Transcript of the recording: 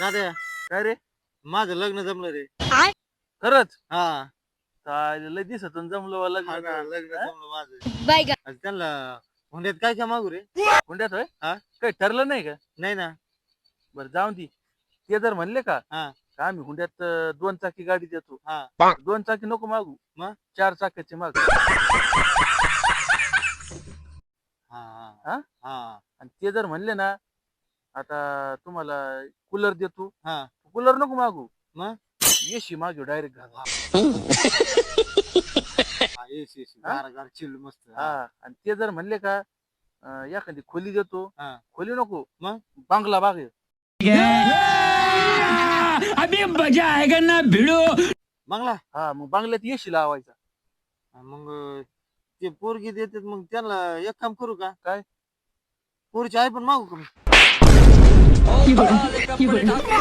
दादा काय रे? माझं लग्न जमलं रे. खरंच? हा. काय लय दिसत जमलं लग्न हा ना. लग्न? जमलं माझं. बाय का आज त्यांना हुंड्यात काय काय मागू रे? हुंड्यात होय? हा? काही ठरलं नाही का? नाही ना. बरं जाऊन ती ते जर म्हणले का हा. का आम्ही हुंड्यात अं, दोन चाकी गाडी देतो. हा. दोन चाकी नको मागू. मग? चार चाकाचे माग. हा. हा? हा. आणि ते जर म्हणले ना आता तुम्हाला कूलर देतो हा कूलर नको मागू मग? येशी मागू डायरेक्ट घाल हा, येस येस हा? गार गार चिल्ड मस्त हा आणि ते जर म्हणले का अं, एखादी खोली देतो हा. खोली नको मग? बांगला बाग आहे. अभी मजा आएगा ना भिड़ो बंगला हा मग बांगल्यात येशी लावायचा मग ते पोरगी देतात मग त्यांना एक काम करू का काय? पोरीची आई पण मागू का मी? You better. You better.